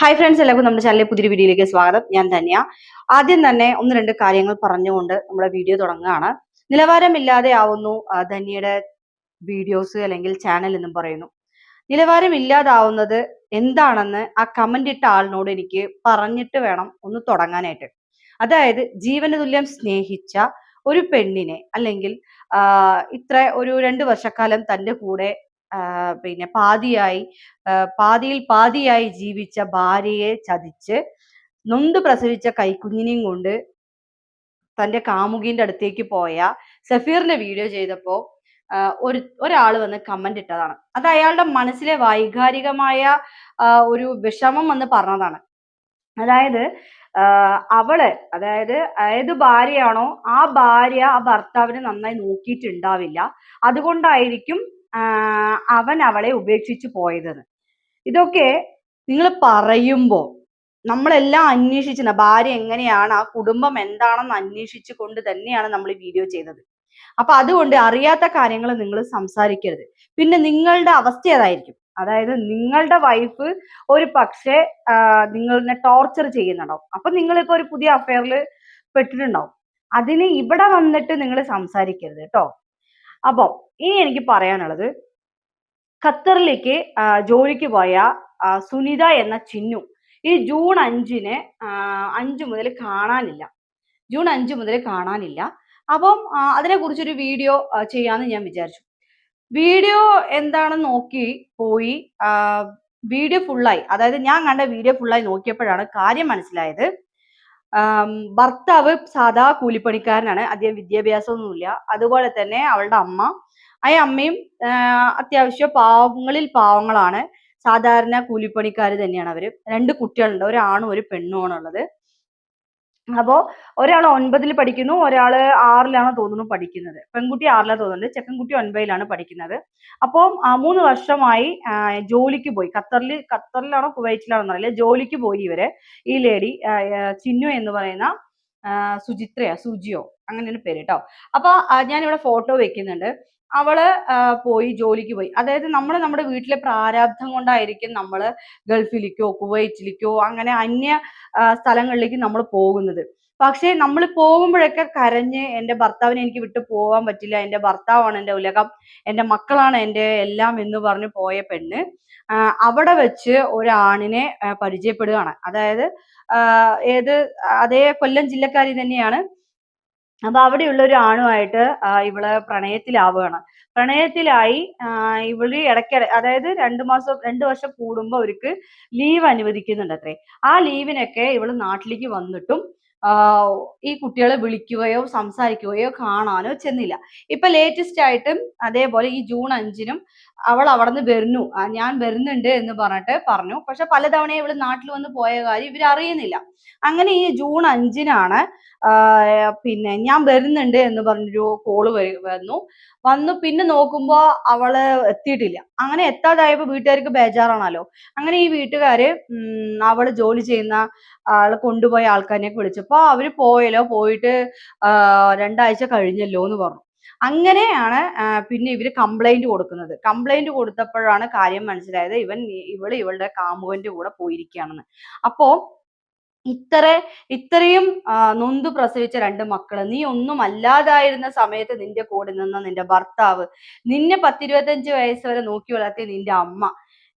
Hi friends എല്ലാവർക്കും നമ്മുടെ ചാനലിലെ പുതിയൊരു വീഡിയോയിലേക്ക് സ്വാഗതം. ഞാൻ ധന്യ. ആദ്യം തന്നെ ഒന്ന് രണ്ട് കാര്യങ്ങൾ പറഞ്ഞുകൊണ്ട് നമ്മുടെ വീഡിയോ തുടങ്ങുകയാണ്. നിലവാരമില്ലാതെ ആവുന്നു ധന്യയുടെ വീഡിയോസ് അല്ലെങ്കിൽ ചാനൽ എന്നും പറയുന്നു. നിലവാരമില്ലാതാവുന്നത് എന്താണെന്ന് ആ കമന്റ് ഇട്ട ആളിനോട് എനിക്ക് പറഞ്ഞിട്ട് വേണം ഒന്ന് തുടങ്ങാനായിട്ട്. അതായത് ജീവന തുല്യം സ്നേഹിച്ച ഒരു പെണ്ണിനെ അല്ലെങ്കിൽ ഇത്ര ഒരു രണ്ട് വർഷക്കാലം തന്റെ കൂടെ പിന്നെ പാതിയായി പാതിയിൽ പാതിയായി ജീവിച്ച ഭാര്യയെ ചതിച്ച് നൊന്ത് പ്രസവിച്ച കൈക്കുഞ്ഞിനെയും കൊണ്ട് തന്റെ കാമുകിന്റെ അടുത്തേക്ക് പോയ സഫീറിന്റെ വീഡിയോ ചെയ്തപ്പോൾ ഒരു ഒരാൾ വന്ന് കമന്റ് ഇട്ടതാണ്. അത് അയാളുടെ മനസ്സിലെ വൈകാരികമായ ഒരു വിഷമം എന്ന് പറഞ്ഞതാണ്. അതായത് അവൾ അതായത് ഏത് ഭാര്യയാണോ ആ ഭാര്യ ആ ഭർത്താവിനെ നന്നായി നോക്കിയിട്ടുണ്ടാവില്ല. അതുകൊണ്ടായിരിക്കും അവൻ അവളെ ഉപേക്ഷിച്ചു പോയതെന്ന് ഇതൊക്കെ നിങ്ങൾ പറയുമ്പോൾ നമ്മളെല്ലാം അന്വേഷിച്ചിരുന്ന ഭാര്യ എങ്ങനെയാണ് ആ കുടുംബം എന്താണെന്ന് അന്വേഷിച്ചു കൊണ്ട് തന്നെയാണ് നമ്മൾ ഈ വീഡിയോ ചെയ്തത്. അപ്പൊ അതുകൊണ്ട് അറിയാത്ത കാര്യങ്ങൾ നിങ്ങൾ സംസാരിക്കരുത്. പിന്നെ നിങ്ങളുടെ അവസ്ഥ ഏതായിരിക്കും? അതായത് നിങ്ങളുടെ വൈഫ് ഒരു പക്ഷേ നിങ്ങളെ ടോർച്ചർ ചെയ്യുന്നുണ്ടാവും. അപ്പൊ നിങ്ങളിപ്പോ ഒരു പുതിയ അഫയറിൽ പെട്ടിട്ടുണ്ടാവും. അതിന് ഇവിടെ വന്നിട്ട് നിങ്ങൾ സംസാരിക്കരുത് കേട്ടോ. അപ്പൊ ഇനി എനിക്ക് പറയാനുള്ളത് ഖത്തറിലേക്ക് ജോലിക്ക് പോയ സുനിത എന്ന ചിന്നു ഈ ജൂൺ അഞ്ചിന് അഞ്ച് മുതൽ കാണാനില്ല. ജൂൺ അഞ്ച് മുതൽ കാണാനില്ല. അപ്പം അതിനെ അതിനെക്കുറിച്ചൊരു വീഡിയോ ചെയ്യാന്ന് ഞാൻ വിചാരിച്ചു. വീഡിയോ എന്താണെന്ന് നോക്കി പോയി വീഡിയോ ഫുള്ളായി. അതായത് ഞാൻ കണ്ട വീഡിയോ ഫുള്ളായി നോക്കിയപ്പോഴാണ് കാര്യം മനസ്സിലായത്. ഭർത്താവ് സാധാ കൂലിപ്പണിക്കാരനാണ് അദ്ദേഹം വിദ്യാഭ്യാസമൊന്നുമില്ല. അതുപോലെ തന്നെ അവളുടെ അമ്മ. ആ അമ്മയും അത്യാവശ്യം പാവങ്ങളിൽ പാവങ്ങളാണ്. സാധാരണ കൂലിപ്പണിക്കാർ തന്നെയാണ് അവർ. രണ്ട് കുട്ടികളുണ്ട്. ഒരു ആണും ഒരു പെണ്ണുമാണ് ഉള്ളത്. അപ്പോ ഒരാൾ ഒൻപതിൽ പഠിക്കുന്നു ഒരാൾ ആറിലാണ് തോന്നുന്നു പഠിക്കുന്നത്. പെൺകുട്ടി ആറിലാണ് തോന്നുന്നുണ്ട് ചെക്കൻകുട്ടി ഒൻപതിലാണ് പഠിക്കുന്നത്. അപ്പോൾ മൂന്ന് വർഷമായി ജോലിക്ക് പോയി. ഖത്തറിൽ ഖത്തറിലാണോ കുവൈറ്റിലാണോ എന്നറിയില്ല. ജോലിക്ക് പോയി ഇവർ. ഈ ലേഡി ചിന്നു എന്ന് പറയുന്ന സുചിത്രയോ സുജിയോ ഒരു പേര് കേട്ടോ അപ്പൊ ഞാൻ ഞാനിവിടെ ഫോട്ടോ വെക്കുന്നുണ്ട്. അവൾ പോയി ജോലിക്ക് പോയി. അതായത് നമ്മൾ നമ്മുടെ വീട്ടിലെ പ്രാരാബ്ധം കൊണ്ടായിരിക്കും നമ്മൾ ഗൾഫിലേക്കോ കുവൈറ്റിലേക്കോ അങ്ങനെ അന്യ സ്ഥലങ്ങളിലേക്ക് നമ്മൾ പോകുന്നത്. പക്ഷേ നമ്മൾ പോകുമ്പോഴൊക്കെ കരഞ്ഞ് എന്റെ ഭർത്താവിനെ എനിക്ക് വിട്ടു പോകാൻ പറ്റില്ല. എന്റെ ഭർത്താവാണ് എന്റെ ഉലകം. എന്റെ മക്കളാണ് എന്റെ എല്ലാം എന്ന് പറഞ്ഞ് പോയ പെണ്ണ് അവിടെ വെച്ച് ഒരാണിനെ പരിചയപ്പെടുകയാണ്. അതായത് ഏത് അതേ കൊല്ലം ജില്ലക്കാരി തന്നെയാണ്. അപ്പൊ അവിടെയുള്ള ഒരു ആണുമായിട്ട് ഇവൾ പ്രണയത്തിലാവുകയാണ്. പ്രണയത്തിലായി ഇവൾ ഇടയ്ക്കിടെ അതായത് രണ്ടു മാസം രണ്ടു വർഷം കൂടുമ്പോൾ അവർക്ക് ലീവ് അനുവദിക്കുന്നുണ്ട് അത്രേ ആ ലീവിനൊക്കെ ഇവൾ നാട്ടിലേക്ക് വന്നിട്ടും ഈ കുട്ടികളെ വിളിക്കുകയോ സംസാരിക്കുകയോ കാണാനോ ചെന്നില്ല. ഇപ്പൊ ലേറ്റസ്റ്റ് ആയിട്ടും അതേപോലെ ഈ ജൂൺ അഞ്ചിനും അവൾ അവിടെ നിന്ന് വരുന്നു ഞാൻ വരുന്നുണ്ട് എന്ന് പറഞ്ഞിട്ട് പറഞ്ഞു. പക്ഷെ പലതവണ ഇവൾ നാട്ടിൽ വന്ന് പോയ കാര്യം ഇവർ അറിയുന്നില്ല. അങ്ങനെ ഈ ജൂൺ അഞ്ചിനാണ് പിന്നെ ഞാൻ വരുന്നുണ്ട് എന്ന് പറഞ്ഞൊരു കോൾ വന്നു. വന്നു പിന്നെ നോക്കുമ്പോ അവൾ എത്തിയിട്ടില്ല. അങ്ങനെ എത്താതായപ്പോ വീട്ടുകാർക്ക് ബേജാറാണല്ലോ. അങ്ങനെ ഈ വീട്ടുകാര് അവൾ ജോലി ചെയ്യുന്ന ആൾ കൊണ്ടുപോയ ആൾക്കാരെ വിളിച്ചപ്പോ അവർ പോയല്ലോ പോയിട്ട് രണ്ടാഴ്ച കഴിഞ്ഞല്ലോ എന്ന് പറഞ്ഞു. അങ്ങനെയാണ് പിന്നെ ഇവർ കംപ്ലൈന്റ് കൊടുക്കുന്നത്. കംപ്ലൈന്റ് കൊടുത്തപ്പോഴാണ് കാര്യം മനസ്സിലായത് ഇവൻ ഇവൾ ഇവളുടെ കാമുകന്റെ കൂടെ പോയിരിക്കുകയാണെന്ന്. അപ്പോ ഇത്ര ഇത്രയും നൊന്ത് പ്രസവിച്ച രണ്ട് മക്കൾ നീ ഒന്നും അല്ലാതായിരുന്ന സമയത്ത് നിന്റെ കൂടെ നിന്ന നിന്റെ ഭർത്താവ് നിന്നെ പത്തിരുപത്തഞ്ച് വയസ്സ് വരെ നോക്കി വളർത്തിയ നിന്റെ അമ്മ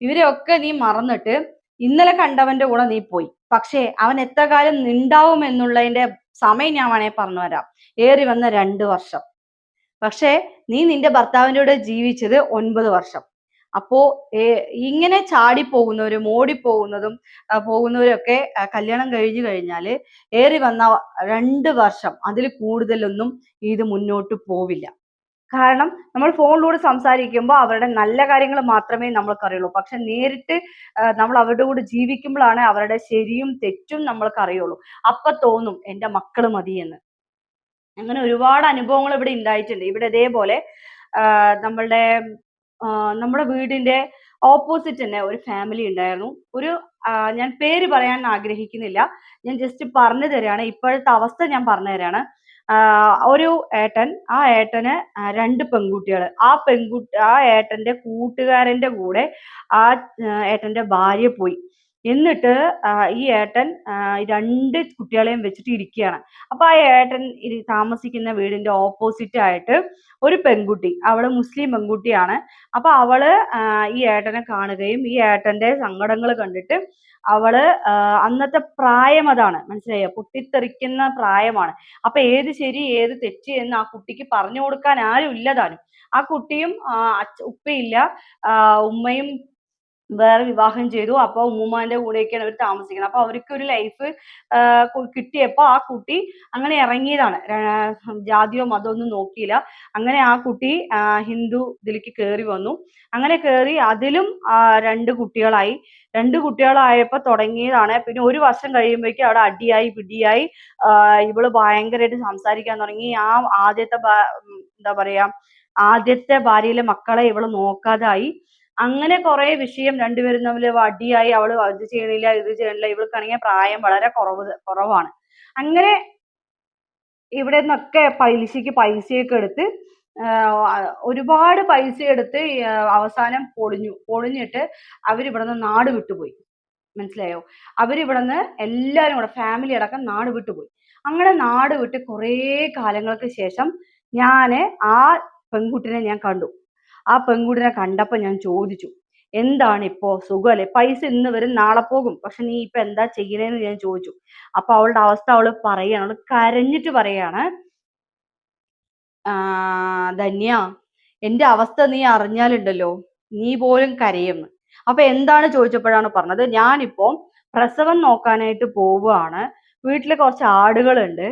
ഇവരെയൊക്കെ നീ മറന്നിട്ട് ഇന്നലെ കണ്ടവന്റെ കൂടെ നീ പോയി. പക്ഷേ അവൻ എത്ര കാലം നിണ്ടാവും എന്നുള്ളതിന്റെ സമയം ഞാൻ വേണേ പറഞ്ഞു തരാം ഏറി വന്ന രണ്ട് വർഷം. പക്ഷേ നീ നിന്റെ ഭർത്താവിന്റെ കൂടെ ജീവിച്ചത് ഒൻപത് വർഷം. അപ്പോ ഇങ്ങനെ ചാടി പോകുന്നവരും ഓടിപ്പോകുന്നതും പോകുന്നവരൊക്കെ കല്യാണം കഴിഞ്ഞു കഴിഞ്ഞാൽ ഏറി വന്ന രണ്ട് വർഷം അതിൽ കൂടുതലൊന്നും ഇത് മുന്നോട്ട് പോവില്ല. കാരണം നമ്മൾ ഫോണിലൂടെ സംസാരിക്കുമ്പോൾ അവരുടെ നല്ല കാര്യങ്ങൾ മാത്രമേ നമ്മൾക്ക് അറിയുള്ളൂ പക്ഷെ നേരിട്ട് നമ്മൾ അവരുടെ കൂടെ ജീവിക്കുമ്പോഴാണ് അവരുടെ ശരിയും തെറ്റും നമ്മൾക്ക് അറിയുള്ളൂ അപ്പൊ തോന്നും എന്റെ മക്കൾ മതി എന്ന് അങ്ങനെ ഒരുപാട് അനുഭവങ്ങൾ ഇവിടെ ഉണ്ടായിട്ടുണ്ട്. ഇവിടെ ഇതേപോലെ നമ്മളുടെ നമ്മുടെ വീടിന്റെ ഓപ്പോസിറ്റ് തന്നെ ഒരു ഫാമിലി ഉണ്ടായിരുന്നു. ഒരു ഞാൻ പേര് പറയാൻ ആഗ്രഹിക്കുന്നില്ല. ഞാൻ ജസ്റ്റ് പറഞ്ഞു തരാണ്. ഇപ്പോഴത്തെ അവസ്ഥ ഞാൻ പറഞ്ഞു ആ, ഒരു ഏട്ടൻ ആ ഏട്ടന് രണ്ട് പെൺകുട്ടികൾ ആ പെൺകുട്ടി ആ ഏട്ടന്റെ കൂട്ടുകാരന്റെ കൂടെ ആ ഏട്ടന്റെ ഭാര്യ പോയി. എന്നിട്ട് ഈ ഏട്ടൻ രണ്ട് കുട്ടികളെയും വെച്ചിട്ട് ഇരിക്കുകയാണ്. അപ്പൊ ആ ഏട്ടൻ താമസിക്കുന്ന വീടിന്റെ ഓപ്പോസിറ്റ് ആയിട്ട് ഒരു പെൺകുട്ടി അവൾ മുസ്ലിം പെൺകുട്ടിയാണ്. അപ്പോൾ അവൾ ഈ ഏട്ടനെ കാണുകയും ഈ ഏട്ടന്റെ സങ്കടങ്ങൾ കണ്ടിട്ട് അവൾ അന്നത്തെ പ്രായം അതാണ്. മനസ്സിലായോ? പൊട്ടിത്തെറിക്കുന്ന പ്രായമാണ്. അപ്പൊ ഏത് ശരി ഏത് തെറ്റ് എന്ന് ആ കുട്ടിക്ക് പറഞ്ഞു കൊടുക്കാൻ ആരും ഇല്ലതാനും ആ കുട്ടിയും ഉപ്പയില്ല ഉമ്മയും വേറെ വിവാഹം ചെയ്തു. അപ്പൊ ഉമ്മുമ്മാന്റെ കൂടെയൊക്കെയാണ് അവർ താമസിക്കുന്നത്. അപ്പൊ അവർക്ക് ഒരു ലൈഫ് കിട്ടിയപ്പോ ആ കുട്ടി അങ്ങനെ ഇറങ്ങിയതാണ്. ജാതിയോ മതമോ ഒന്നും നോക്കിയില്ല. അങ്ങനെ ആ കുട്ടി ഹിന്ദു ഇതിലേക്ക് കയറി വന്നു. അങ്ങനെ കയറി അതിലും രണ്ട് കുട്ടികളായി. രണ്ട് കുട്ടികളായപ്പോ തുടങ്ങിയതാണ്. പിന്നെ ഒരു വർഷം കഴിയുമ്പോഴേക്കും അവിടെ അടിയായി പിടിയായി. ഇവൾ ഭയങ്കരമായിട്ട് സംസാരിക്കാൻ തുടങ്ങി. ആ ആദ്യത്തെ എന്താ പറയാ ആദ്യത്തെ ഭാര്യയിലെ മക്കളെ ഇവൾ നോക്കാതായി. അങ്ങനെ കുറെ വിഷയം രണ്ടുപേരും തമ്മിൽ അടിയായി അവൾ അത് ചെയ്യണില്ല ഇത് ചെയ്യണില്ല. ഇവൾക്കാണെങ്കിൽ പ്രായം വളരെ കുറവ് കുറവാണ്. അങ്ങനെ ഇവിടെ നിന്നൊക്കെ പലിശക്ക് പൈസയൊക്കെ എടുത്ത് ഒരുപാട് പൈസ എടുത്ത് അവസാനം പൊളിഞ്ഞു. പൊളിഞ്ഞിട്ട് അവരിവിടുന്ന് നാട് വിട്ടുപോയി. മനസ്സിലായോ? അവരിവിടുന്ന് എല്ലാരും കൂടെ ഫാമിലി അടക്കം നാട് വിട്ടുപോയി. അങ്ങനെ നാട് വിട്ട് കുറേ കാലങ്ങൾക്ക് ശേഷം ഞാൻ ആ പെൺകുട്ടിനെ ഞാൻ കണ്ടു. ആ പെൺകുട്ടിനെ കണ്ടപ്പോൾ ഞാൻ ചോദിച്ചു എന്താണ് ഇപ്പോ സുഖമല്ലേ പൈസ ഇന്ന് വരും നാളെ പോകും. പക്ഷെ നീ ഇപ്പൊ എന്താ ചെയ്യണേന്ന് ഞാൻ ചോദിച്ചു. അപ്പൊ അവളുടെ അവസ്ഥ അവൾ പറയാണ് അവൾ കരഞ്ഞിട്ട് പറയാണ് ധന്യ എന്റെ അവസ്ഥ നീ അറിഞ്ഞാലുണ്ടല്ലോ നീ പോലും കരയുമെന്ന്. അപ്പൊ എന്താണ് ചോദിച്ചപ്പോഴാണ് പറഞ്ഞത് ഞാനിപ്പോ പ്രസവം നോക്കാനായിട്ട് പോവുകയാണ്. വീട്ടിൽ കുറച്ച് ആടുകളുണ്ട്.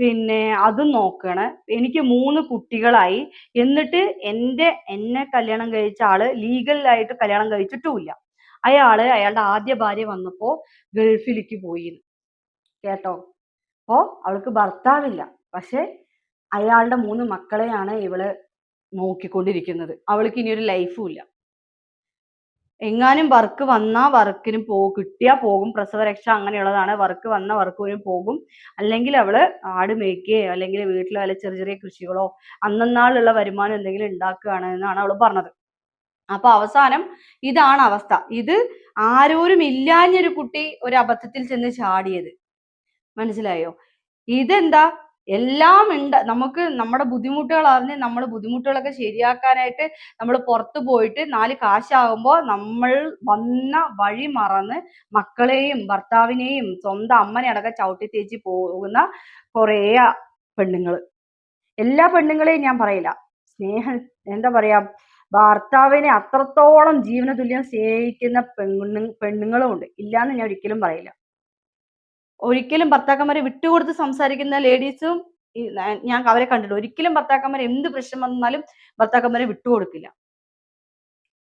പിന്നെ അതും നോക്കണേ. എനിക്ക് മൂന്ന് കുട്ടികളായി. എന്നിട്ട് എന്റെ എന്നെ കല്യാണം കഴിച്ച ആൾ ലീഗലായിട്ട് കല്യാണം കഴിച്ചിട്ടുമില്ല. അയാൾ അയാളുടെ ആദ്യ ഭാര്യ വന്നപ്പോ ഗൾഫിലേക്ക് പോയി കേട്ടോ? അപ്പോ അവൾക്ക് ഭർത്താവില്ല. പക്ഷെ അയാളുടെ മൂന്ന് മക്കളെയാണ് ഇവൾ നോക്കിക്കൊണ്ടിരിക്കുന്നത്. അവൾക്ക് ഇനി ഒരു ലൈഫും ഇല്ല. എങ്ങാനും വർക്ക് വന്നാ വർക്കിന് പോ കിട്ടിയാ പോകും. പ്രസവരക്ഷ അങ്ങനെയുള്ളതാണ്. വർക്ക് വന്ന വർക്കിനും പോകും. അല്ലെങ്കിൽ അവൾ ആട് മേയ്ക്കുകയോ അല്ലെങ്കിൽ വീട്ടിലോ വല്ല ചെറിയ ചെറിയ കൃഷികളോ അന്നന്നാളുള്ള വരുമാനം എന്തെങ്കിലും ഉണ്ടാക്കുകയാണ് എന്നാണ് അവൾ പറഞ്ഞത്. അപ്പൊ അവസാനം ഇതാണ് അവസ്ഥ. ഇത് ആരോരും ഇല്ലാഞ്ഞൊരു കുട്ടി ഒരു അബദ്ധത്തിൽ ചെന്ന് ചാടിയത്. മനസ്സിലായോ? ഇതെന്താ? എല്ലാം ഉണ്ട്. നമുക്ക് നമ്മുടെ ബുദ്ധിമുട്ടുകൾ അറിഞ്ഞ് നമ്മൾ ബുദ്ധിമുട്ടുകളൊക്കെ ശരിയാക്കാനായിട്ട് നമ്മൾ പുറത്തു പോയിട്ട് നാല് കാശാകുമ്പോൾ നമ്മൾ വന്ന വഴി മറന്ന് മക്കളെയും ഭർത്താവിനെയും സ്വന്തം അമ്മനെ അടക്കം ചവിട്ടി തേച്ച് പോകുന്ന കുറേ പെണ്ണുങ്ങൾ എല്ലാ പെണ്ണുങ്ങളെയും ഞാൻ പറയില്ല. സ്നേഹം എന്താ പറയാ ഭർത്താവിനെ അത്രത്തോളം ജീവന തുല്യം സ്നേഹിക്കുന്ന പെണ്ണു പെണ്ണുങ്ങളും ഉണ്ട് ഇല്ലാന്ന് ഞാൻ ഒരിക്കലും പറയില്ല. ഒരിക്കലും ഭർത്താക്കന്മാരെ വിട്ടുകൊടുത്ത് സംസാരിക്കുന്ന ലേഡീസും ഞാൻ അവരെ കണ്ടിട്ടുണ്ട് ഒരിക്കലും ഭർത്താക്കന്മാരെ എന്ത് പ്രശ്നം വന്നാലും ഭർത്താക്കന്മാരെ വിട്ടുകൊടുക്കില്ല.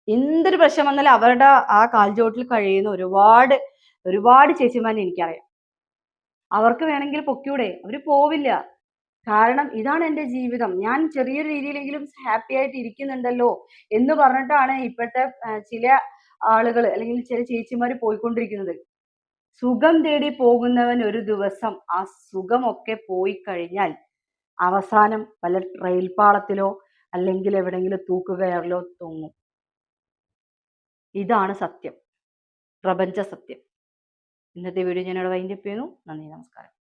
എന്തൊരു പ്രശ്നം വന്നാലും അവരുടെ ആ കാൽചോട്ടിൽ കഴിയുന്ന ഒരുപാട് ഒരുപാട് ചേച്ചിമാരെ എനിക്കറിയാം. അവർക്ക് വേണമെങ്കിൽ പൊക്കിയൂടെ അവർ പോവില്ല. കാരണം ഇതാണ് എന്റെ ജീവിതം. ഞാൻ ചെറിയൊരു രീതിയിലെങ്കിലും ഹാപ്പി ആയിട്ട് ഇരിക്കുന്നുണ്ടല്ലോ എന്ന് പറഞ്ഞിട്ടാണ് ഇപ്പോഴത്തെ ചില ആളുകൾ അല്ലെങ്കിൽ ചില ചേച്ചിമാർ പോയിക്കൊണ്ടിരിക്കുന്നത്. സുഖം തേടി പോകുന്നവൻ ഒരു ദിവസം ആ സുഖമൊക്കെ പോയി കഴിഞ്ഞാൽ അവസാനം വല്ല റെയിൽപാളത്തിലോ അല്ലെങ്കിൽ എവിടെയെങ്കിലും തൂക്കുകയറിലോ തൂങ്ങും. ഇതാണ് സത്യം. പ്രപഞ്ച സത്യം. ഇന്നത്തെ വീഡിയോ ഞാനിവിടെ വൈൻഡപ്പ് ചെയ്യുന്നു. നന്ദി നമസ്കാരം.